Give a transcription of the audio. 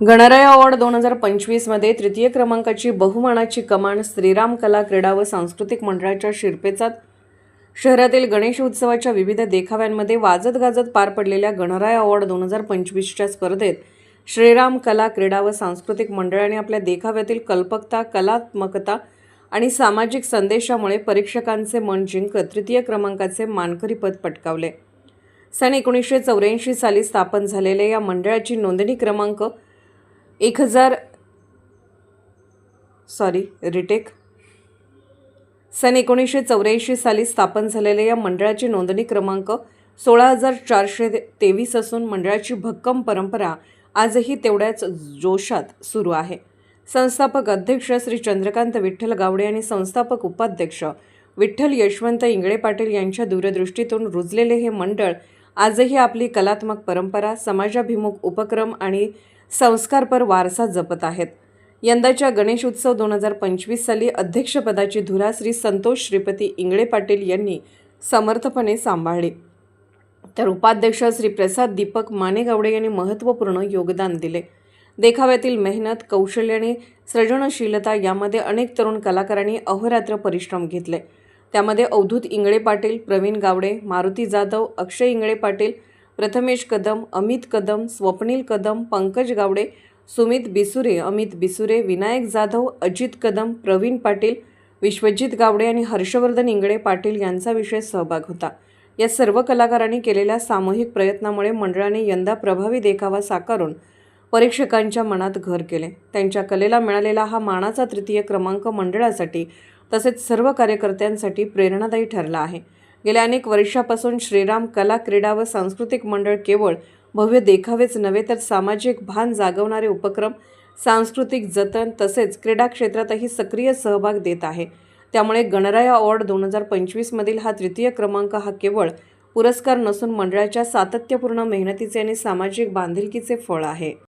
Ganaraya award दोन हजार पंचवीसमध्ये तृतीय क्रमांकाची बहुमानाची कमान श्रीराम कला क्रीडा व सांस्कृतिक मंडळाच्या शिरपेचात शहरातील गणेश उत्सवाच्या विविध देखाव्यांमध्ये वाजत गाजत पार पडलेल्या गणराय अवॉर्ड दोन हजार पंचवीसच्या स्पर्धेत श्रीराम कला क्रीडा व सांस्कृतिक मंडळाने आपल्या देखाव्यातील कल्पकता कलात्मकता आणि सामाजिक संदेशामुळे परीक्षकांचे मन जिंकत तृतीय क्रमांकाचे मानकरी पद पटकावले. सन एकोणीसशे चौऱ्याऐंशी साली स्थापन झालेल्या या मंडळाची नोंदणी क्रमांक एक हजार सॉरी रिटेक. सन एकोणीसशे चौऱ्याऐंशी साली स्थापन झालेल्या या मंडळाची नोंदणी क्रमांक सोळा हजार चारशे तेवीस असून मंडळाची भक्कम परंपरा आजही तेवढ्याच जोशात सुरू आहे. संस्थापक अध्यक्ष श्री चंद्रकांत विठ्ठल गावडे आणि संस्थापक उपाध्यक्ष विठ्ठल यशवंत इंगळे पाटील यांच्या दूरदृष्टीतून रुजलेले हे मंडळ आजही आपली कलात्मक परंपरा समाजाभिमुख उपक्रम आणि संस्कारपर वारसा जपत आहेत. यंदाच्या गणेश उत्सव दोन हजार पंचवीस साली अध्यक्षपदाची धुरा श्री संतोष श्रीपती इंगळे पाटील यांनी समर्थपणे सांभाळली. तर उपाध्यक्ष श्री प्रसाद दीपक मानेगावडे यांनी महत्त्वपूर्ण योगदान दिले. देखाव्यातील मेहनत कौशल्य आणि सृजनशीलता यामध्ये अनेक तरुण कलाकारांनी अहोरात्र परिश्रम घेतले. त्यामध्ये अवधूत इंगळे पाटील प्रवीण गावडे मारुती जाधव अक्षय इंगळे पाटील प्रथमेश कदम अमित कदम स्वप्नील कदम पंकज गावडे सुमित बिसुरे अमित बिसुरे विनायक जाधव अजित कदम प्रवीण पाटील विश्वजित गावडे आणि हर्षवर्धन इंगळे पाटील यांचा विशेष सहभाग होता. या सर्व कलाकारांनी केलेल्या सामूहिक प्रयत्नामुळे मंडळाने यंदा प्रभावी देखावा साकारून परीक्षकांच्या मनात घर केले. त्यांच्या कलेला मिळालेला हा मानाचा तृतीय क्रमांक मंडळासाठी तसेच सर्व कार्यकर्त्यांसाठी प्रेरणादायी ठरला आहे. गेल्या अनेक वर्षापासून श्रीराम कला क्रीडा व सांस्कृतिक मंडळ केवळ भव्य देखावेच नव्हे तर सामाजिक भान जागवणारे उपक्रम सांस्कृतिक जतन तसेच क्रीडा क्षेत्रातही सक्रिय सहभाग देत आहे. त्यामुळे गणराय अवॉर्ड दोन हजार पंचवीसमधील हा तृतीय क्रमांक हा केवळ पुरस्कार नसून मंडळाच्या सातत्यपूर्ण मेहनतीचे आणि सामाजिक बांधिलकीचे फळ आहे.